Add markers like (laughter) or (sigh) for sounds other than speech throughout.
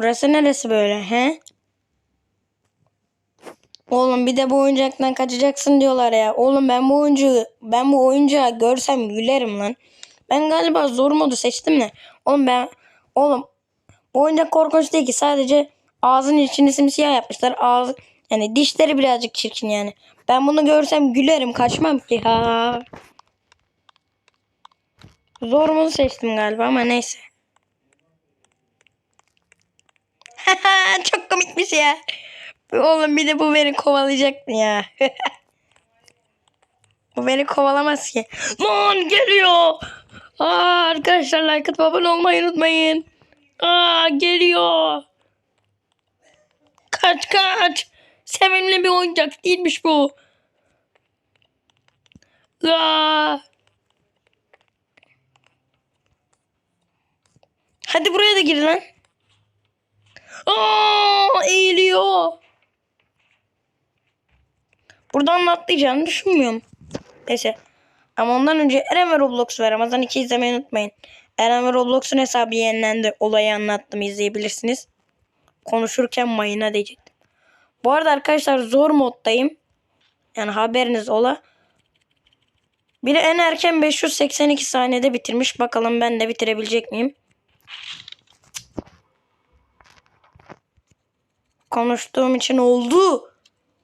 burası neresi böyle he? Oğlum bir de bu oyuncaktan kaçacaksın diyorlar ya. Oğlum ben bu oyuncağı ben bu oyuncağı görsem gülerim lan. Ben galiba zor modu seçtim de. Oğlum ben oğlum bu oyuncak korkunç değil ki sadece ağzının içini simsiyah yapmışlar. Ağız yani dişleri birazcık çirkin yani. Ben bunu görsem gülerim kaçmam ki ha. Zor modu seçtim galiba ama neyse. (laughs) Çok komikmiş ya. Oğlum bir de bu beni kovalayacak mı ya? (laughs) bu beni kovalamaz ki. Lan geliyor. Aa, arkadaşlar like atıp abone olmayı unutmayın. Aa, geliyor. Kaç kaç. Sevimli bir oyuncak değilmiş bu. Aa. Hadi buraya da gir lan. Aa, eğiliyor. Buradan da atlayacağını düşünmüyorum. Neyse. Ama ondan önce Eren ve Roblox ve Ramazan 2 izlemeyi unutmayın. Eren ve Roblox'un hesabı yenilendi. Olayı anlattım izleyebilirsiniz. Konuşurken mayına diyecektim. Bu arada arkadaşlar zor moddayım. Yani haberiniz ola. Biri en erken 582 saniyede bitirmiş. Bakalım ben de bitirebilecek miyim? Konuştuğum için oldu.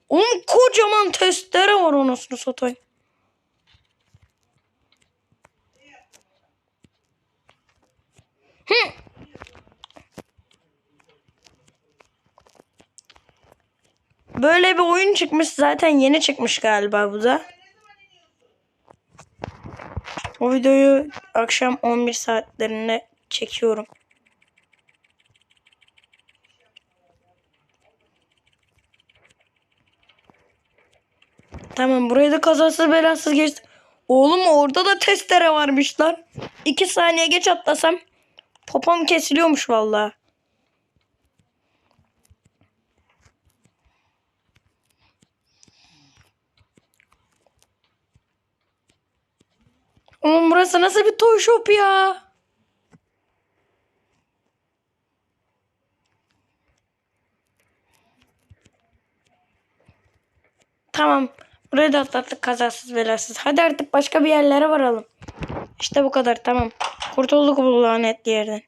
Oğlum kocaman testere var anasını satayım. Hı. Böyle bir oyun çıkmış. Zaten yeni çıkmış galiba bu da. O videoyu akşam 11 saatlerinde çekiyorum. Tamam burayı da kazasız belasız geçtim. Oğlum orada da testere varmış lan. İki saniye geç atlasam popom kesiliyormuş vallahi. Oğlum burası nasıl bir toy shop ya? Tamam. Burayı da atlattık kazasız belasız. Hadi artık başka bir yerlere varalım. İşte bu kadar tamam. Kurtulduk bu lanetli yerden.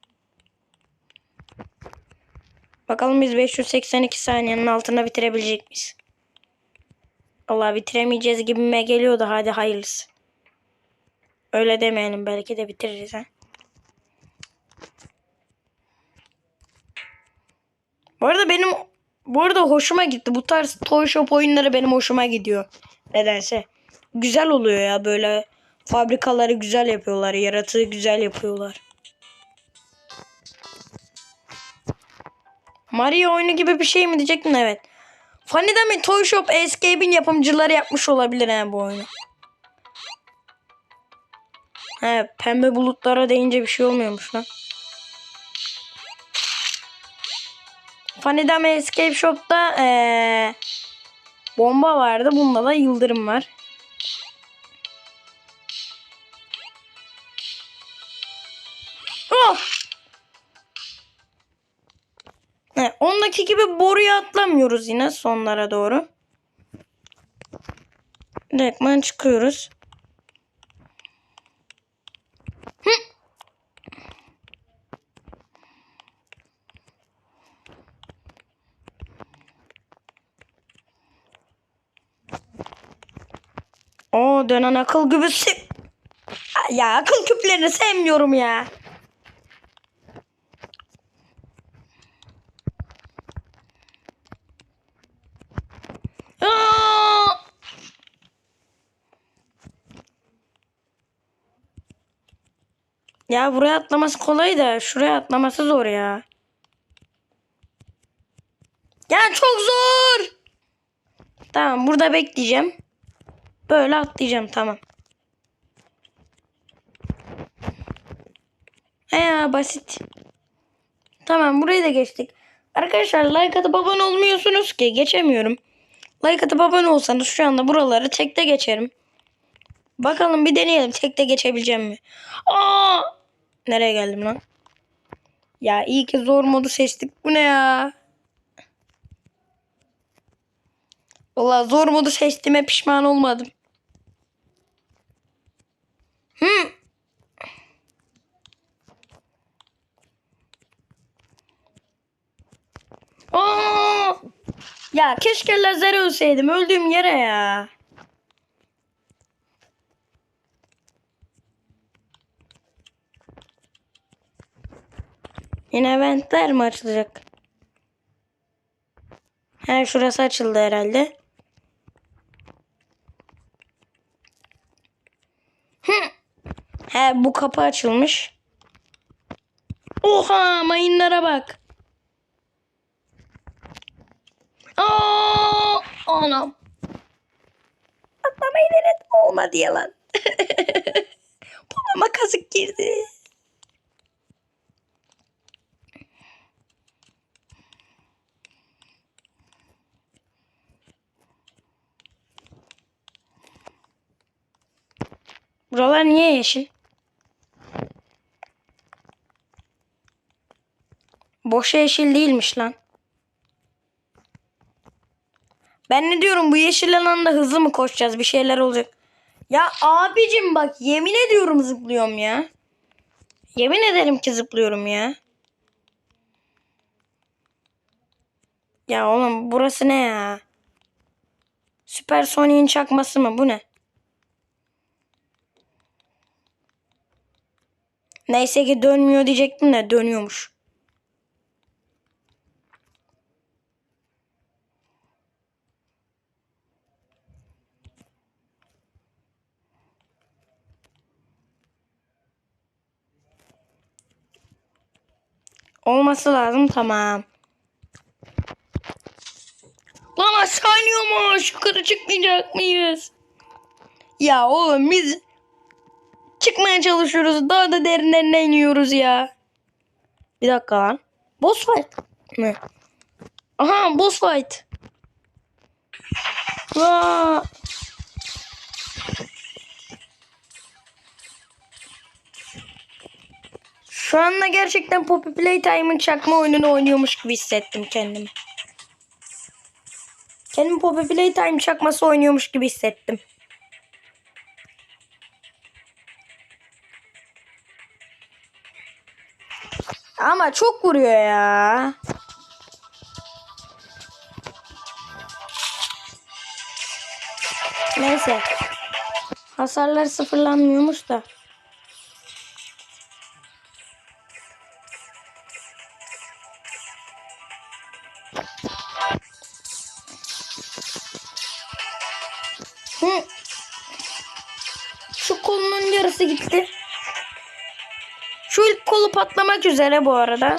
Bakalım biz 582 saniyenin altında bitirebilecek miyiz? Allah bitiremeyeceğiz gibime geliyor da hadi hayırlısı. Öyle demeyelim belki de bitiririz ha. Bu arada benim bu arada hoşuma gitti. Bu tarz toy shop oyunları benim hoşuma gidiyor. Nedense. Güzel oluyor ya böyle fabrikaları güzel yapıyorlar. Yaratığı güzel yapıyorlar. Mario oyunu gibi bir şey mi diyecektin? Evet. Funny mi Toy Shop Escape'in yapımcıları yapmış olabilir he bu oyunu. He pembe bulutlara değince bir şey olmuyormuş lan. Funny Escape Shop'ta ee, bomba vardı. Bunda da yıldırım var. Oh! He, ondaki gibi boruya atlamıyoruz yine sonlara doğru. Direktman çıkıyoruz. Oo dönen akıl gübüsü. Ya akıl küplerini sevmiyorum ya. Ya buraya atlaması kolay da şuraya atlaması zor ya. Ya çok zor. Tamam burada bekleyeceğim. Böyle atlayacağım tamam. Ya basit. Tamam burayı da geçtik. Arkadaşlar like atıp abone olmuyorsunuz ki geçemiyorum. Like atıp abone olsanız şu anda buraları tekte geçerim. Bakalım bir deneyelim tekte geçebileceğim mi? Aa! Nereye geldim lan? Ya iyi ki zor modu seçtik. Bu ne ya? Valla zor modu seçtiğime pişman olmadım. Hmm. Aa! Ya keşke lazer ölseydim. Öldüğüm yere ya. Yine eventler mi açılacak? He şurası açıldı herhalde. Hı. He bu kapı açılmış. Oha mayınlara bak. Aa, anam. Atlamayı denedim olmadı yalan. (laughs) Babama kazık girdi. Buralar niye yeşil? Boşa yeşil değilmiş lan. Ben ne diyorum bu yeşil alanda hızlı mı koşacağız? Bir şeyler olacak. Ya abicim bak yemin ediyorum zıplıyorum ya. Yemin ederim ki zıplıyorum ya. Ya oğlum burası ne ya? Süper Sonic'in çakması mı? Bu ne? Neyse ki dönmüyor diyecektim de dönüyormuş. Olması lazım tamam. Lan aşağı iniyormuş. Yukarı çıkmayacak mıyız? Ya oğlum biz çıkmaya çalışıyoruz. Daha da derinlerine iniyoruz ya. Bir dakika lan. Boss fight mi? Aha boss fight. Vaa. Şu anda gerçekten Poppy Playtime'ın çakma oyununu oynuyormuş gibi hissettim kendimi. Kendimi Poppy Playtime çakması oynuyormuş gibi hissettim. Ama çok vuruyor ya. Neyse. Hasarlar sıfırlanmıyormuş da. Yarısı gitti. Şu ilk kolu patlamak üzere bu arada.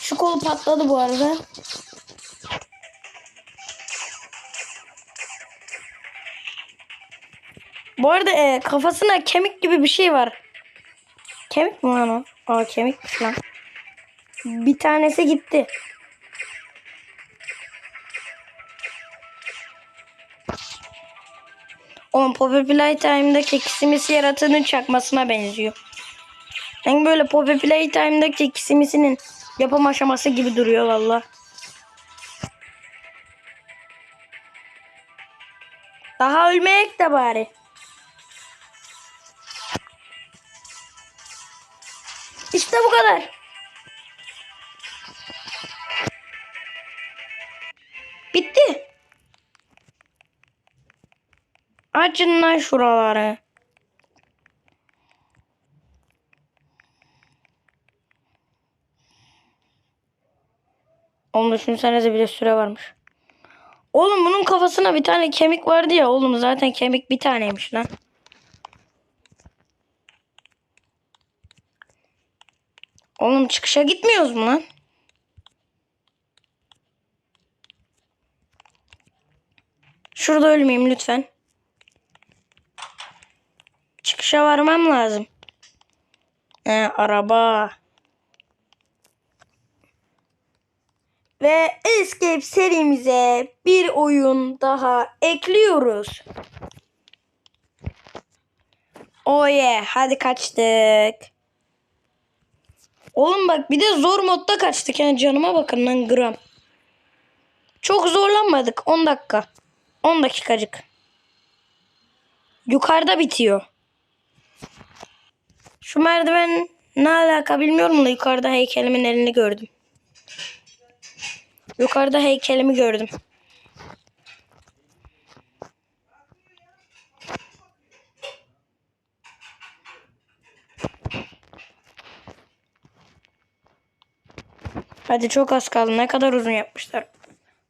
Şu kolu patladı bu arada. Bu arada e, kafasına kemik gibi bir şey var. Kemik mi lan o? Aa kemikmiş lan. Bir tanesi gitti. Oğlum Poppy Playtime'daki kisimisi yaratığının çakmasına benziyor. Yani böyle Poppy Playtime'daki kisimisinin yapım aşaması gibi duruyor valla. Daha ölmeyek de bari. İşte bu kadar. Bitti. Açın lan şuraları. Oğlum düşünsenize bir de süre varmış. Oğlum bunun kafasına bir tane kemik vardı ya. Oğlum zaten kemik bir taneymiş lan. Oğlum çıkışa gitmiyoruz mu lan? Şurada ölmeyeyim lütfen. Çıkışa varmam lazım. He, araba. Ve Escape serimize bir oyun daha ekliyoruz. Oh yeah, hadi kaçtık. Oğlum bak bir de zor modda kaçtık yani canıma bakın lan gram. Çok zorlanmadık 10 dakika. 10 dakikacık. Yukarıda bitiyor. Şu merdiven ne alaka bilmiyorum da yukarıda heykelimin elini gördüm. Yukarıda heykelimi gördüm. Hadi çok az kaldı. Ne kadar uzun yapmışlar.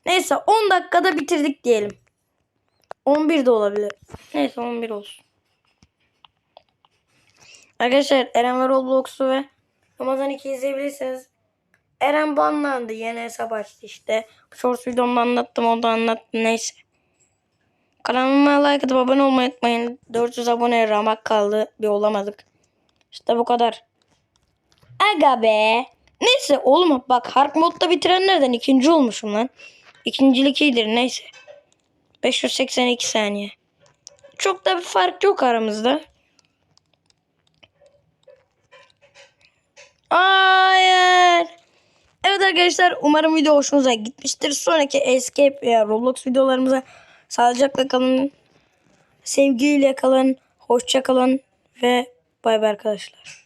Neyse 10 dakikada bitirdik diyelim. 11 de olabilir. Neyse 11 olsun. Arkadaşlar Eren ve Roblox'u ve Ramazan 2 izleyebilirsiniz. Eren banlandı. Yeni hesap açtı işte. Shorts videomda anlattım. O da anlattı. Neyse. Kanalıma like atıp abone olmayı unutmayın. 400 abone ramak kaldı. Bir olamadık. İşte bu kadar. Aga be. Neyse oğlum bak hard modda bitirenlerden ikinci olmuşum lan. İkincilik iyidir neyse. 582 saniye. Çok da bir fark yok aramızda. Hayır. Evet arkadaşlar umarım video hoşunuza gitmiştir. Sonraki Escape veya Roblox videolarımıza sağlıcakla kalın. Sevgiyle kalın. Hoşça kalın ve bay bay arkadaşlar.